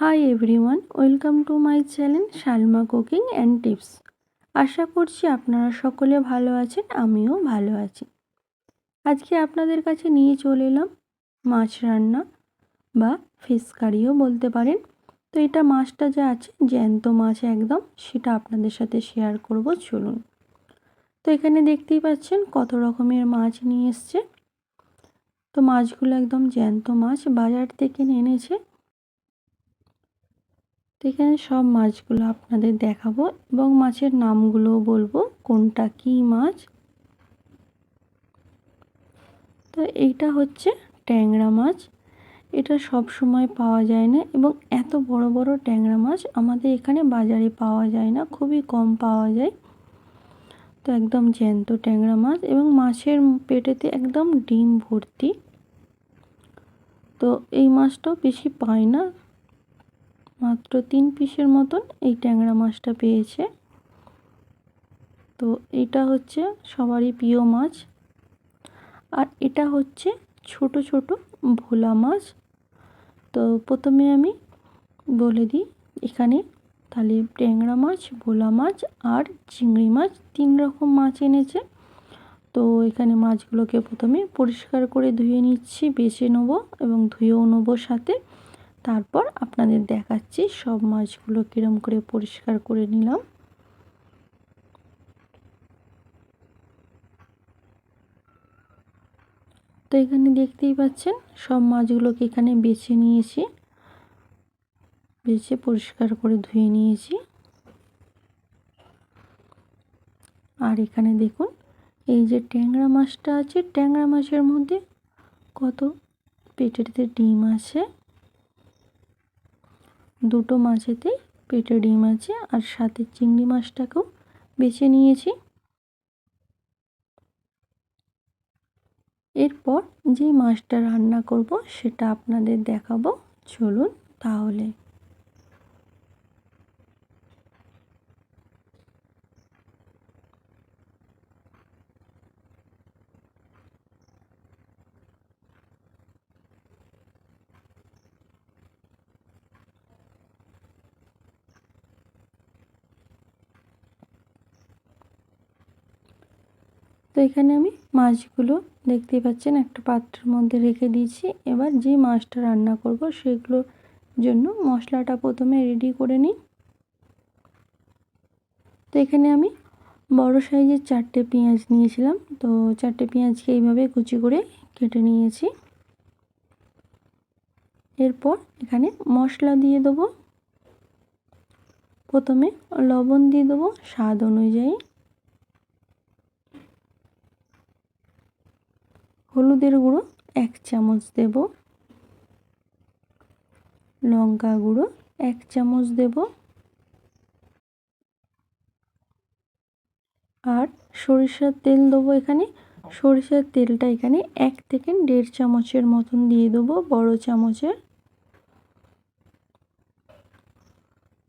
Hi everyone welcome to my channel Shalma cooking and tips আশা করছি আপনারা সকলে ভালো আছেন, আমিও ভালো আছি। আজকে আপনাদের কাছে নিয়ে চলে এলাম মাছ রান্না বা ফিশ কারিও বলতে পারেন। তো এটা মাছটা যে আছে, জ্যান্ত মাছ একদম, সেটা আপনাদের সাথে শেয়ার করব, চলুন। তো এখানে দেখতেই পাচ্ছেন কত রকমের মাছ নিয়ে এসছে। তো মাছগুলো একদম জ্যান্ত মাছ, বাজার থেকে এনেছে। তো এখানে সব মাছগুলো আপনাদের দেখাবো এবং মাছের নামগুলোও বলব, কোনটা কি মাছ। তো এইটা হচ্ছে ট্যাংরা মাছ। এটা সব সময় পাওয়া যায় না এবং এত বড় বড় ট্যাংরা মাছ আমাদের এখানে বাজারে পাওয়া যায় না, খুবই কম পাওয়া যায়। তো একদম জ্যান্ত ট্যাংরা মাছ এবং মাছের পেটেতে একদম ডিম ভর্তি। তো এই মাছটাও বেশি পায় না মাত্র তিন পিসের মতন এই ট্যাংরা মাছটা পেয়েছে। তো এটা হচ্ছে সবারই প্রিয় মাছ। আর এটা হচ্ছে ছোট ছোট ভোলা মাছ। তো প্রথমে আমি বলে দিই, এখানে তাহলে ট্যাংরা মাছ, ভোলা মাছ আর চিংড়ি মাছ তিন রকম মাছ এনেছে। তো এখানে মাছগুলোকে প্রথমে পরিষ্কার করে ধুয়ে নিচ্ছি, বেছে নেব এবং ধুয়েও নেব সাথে। তারপর আপনাদের দেখাচ্ছি সব মাছগুলো কীরম করে পরিষ্কার করে নিলাম। তো এখানে দেখতেই পাচ্ছেন, সব মাছগুলোকে এখানে বেছে নিয়েছি। বেছে পরিষ্কার করে ধুয়ে নিয়েছি। আর এখানে দেখুন, এই যে ট্যাংরা মাছটা আছে, ট্যাংরা মাছের মধ্যে কত পেটেতে ডিম আছে। দুটো মাছেতে পেটে ডিম আছে আর সাথে চিংড়ি মাছটাকেও বেছে নিয়েছি। এরপর যে মাছটা রান্না করব সেটা আপনাদের দেখাবো। চলুন তাহলে। তো এখানে আমি মাছগুলো দেখতেই পাচ্ছেন, একটা পাত্রের মধ্যে রেখে দিয়েছি। এবার যে মাছটা রান্না করব সেগুলোর জন্য মশলাটা প্রথমে রেডি করে নিই। তো এখানে আমি বড় সাইজের চারটে পেঁয়াজ নিয়েছিলাম, তো চারটে পেঁয়াজকে এইভাবে কুচি করে কেটে নিয়েছি। এরপর এখানে মশলা দিয়ে দেবো। প্রথমে লবণ দিয়ে দেবো স্বাদ অনুযায়ী। হলুদের গুঁড়ো, এক চামচ দেব। লঙ্কা গুঁড়ো, এক চামচ দেব। আর সরিষার তেল দেবো এখানে। সরিষার তেলটা এখানে এক থেকে দেড় চামচের মতন দিয়ে দেবো, বড় চামচের।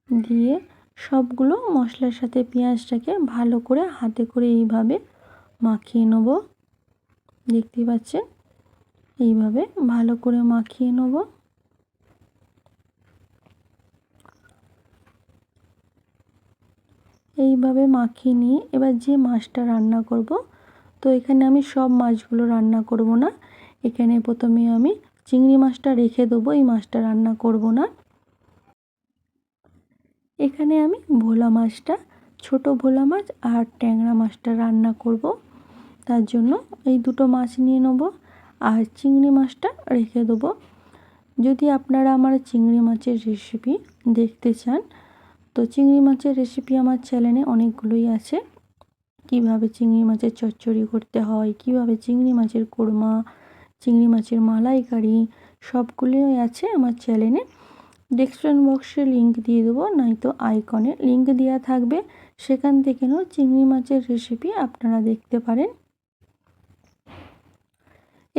দিয়ে সবগুলো মশলার সাথে পেঁয়াজটাকে ভালো করে হাতে করে এইভাবে মাখিয়ে নেব। দেখতেই পাচ্ছেন? এইভাবে ভালো করে মাখিয়ে নেব। এইভাবে মাখিয়ে নিয়ে এবার যে মাছটা রান্না করব, তো এখানে আমি সব মাছগুলো রান্না করব না। এখানে প্রথমে আমি চিংড়ি মাছটা রেখে দেবো, এই মাছটা রান্না করব না। এখানে আমি ভোলা মাছটা, ছোট ভোলা মাছ আর ট্যাংরা মাছটা রান্না করব। তার জন্য এই দুটো মাছ নিয়ে নেব আর চিংড়ি মাছটা রেখে দেবো। যদি আপনারা আমার চিংড়ি মাছের রেসিপি দেখতে চান, তো চিংড়ি মাছের রেসিপি আমার চ্যানেলে অনেকগুলোই আছে। কীভাবে চিংড়ি মাছের চচ্চড়ি করতে হয়, কীভাবে চিংড়ি মাছের কোরমা, চিংড়ি মাছের মালাইকারি, সবগুলোই আছে আমার চ্যানেলে ডেসক্রিপশন বক্সে লিঙ্ক দিয়ে দেবো, নয়তো আইকনে লিঙ্ক দেওয়া থাকবে। সেখান থেকেও চিংড়ি মাছের রেসিপি আপনারা দেখতে পারেন।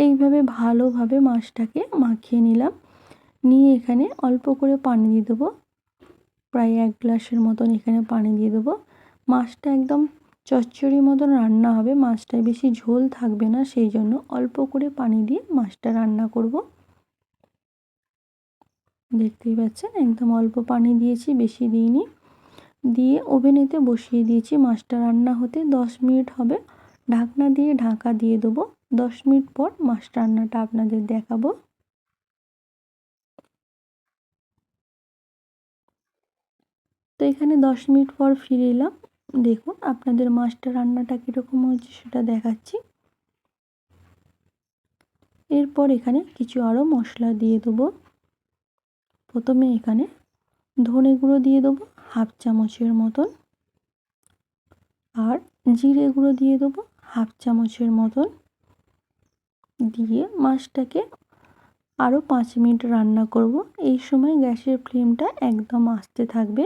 এইভাবে ভালোভাবে মাছটাকে মাখিয়ে নিলাম। নিয়ে এখানে অল্প করে পানি দিয়ে দেবো। প্রায় এক গ্লাসের মতন এখানে পানি দিয়ে দেবো। মাছটা একদম চচ্চড়ি মতন রান্না হবে, মাছটায় বেশি ঝোল থাকবে না, সেই জন্য অল্প করে পানি দিয়ে মাছটা রান্না করব। দেখতেই পাচ্ছেন, একদম অল্প পানি দিয়েছি, বেশি দিইনি। দিয়ে ওভেনেতে বসিয়ে দিয়েছি, মাছটা রান্না হতে দশ মিনিট হবে। ঢাকনা দিয়ে ঢাকা দিয়ে দেবো। দশ মিনিট পর মাছ রান্নাটা আপনাদের দেখাবো। তো এখানে দশ মিনিট পর ফিরে এলাম। দেখুন আপনাদের মাছটা রান্নাটা কীরকম হয়েছে সেটা দেখাচ্ছি। এরপর এখানে কিছু আরও মশলা দিয়ে দেবো। প্রথমে এখানে ধনে গুঁড়ো দিয়ে দেবো হাফ চামচের মতন। আর জিরে গুঁড়ো দিয়ে দেবো হাফ চামচের মতন। দিয়ে মাছটাকে আরও পাঁচ মিনিট রান্না করব। এই সময় গ্যাসের ফ্লেমটা একদম আস্তে থাকবে।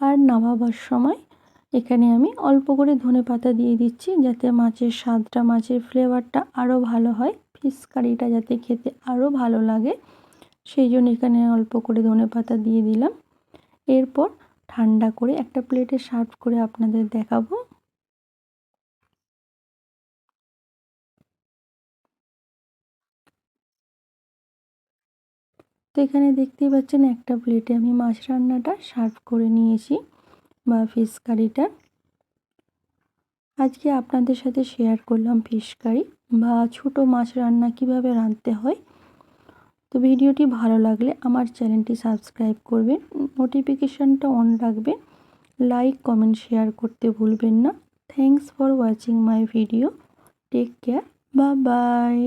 আর নামাবার সময় এখানে আমি অল্প করে ধনে পাতা দিয়ে দিচ্ছি যাতে মাছের স্বাদটা, মাছের ফ্লেভারটা আরও ভালো হয়। ফিশ কারিটা যাতে খেতে আরও ভালো লাগে। সেই জন্য এখানে অল্প করে ধনে পাতা দিয়ে দিলাম। এরপর ঠান্ডা করে একটা প্লেটে সার্ভ করে আপনাদের দেখাবো। তো এখানে দেখতেই পাচ্ছেন একটা প্লেটে আমি মাছ রান্নাটা সার্ভ করে নিয়েছি, বা ফিশ কারিটা আজকে আপনাদের সাথে শেয়ার করলাম ফিশ কারি বা ছোট মাছ রান্না কীভাবে রাঁধতে হয়। তো ভিডিওটি ভালো লাগলে আমার চ্যানেলটি সাবস্ক্রাইব করবেন নোটিফিকেশানটা অন রাখবেন লাইক কমেন্ট শেয়ার করতে ভুলবেন না। Thanks for watching my video take care বা বাই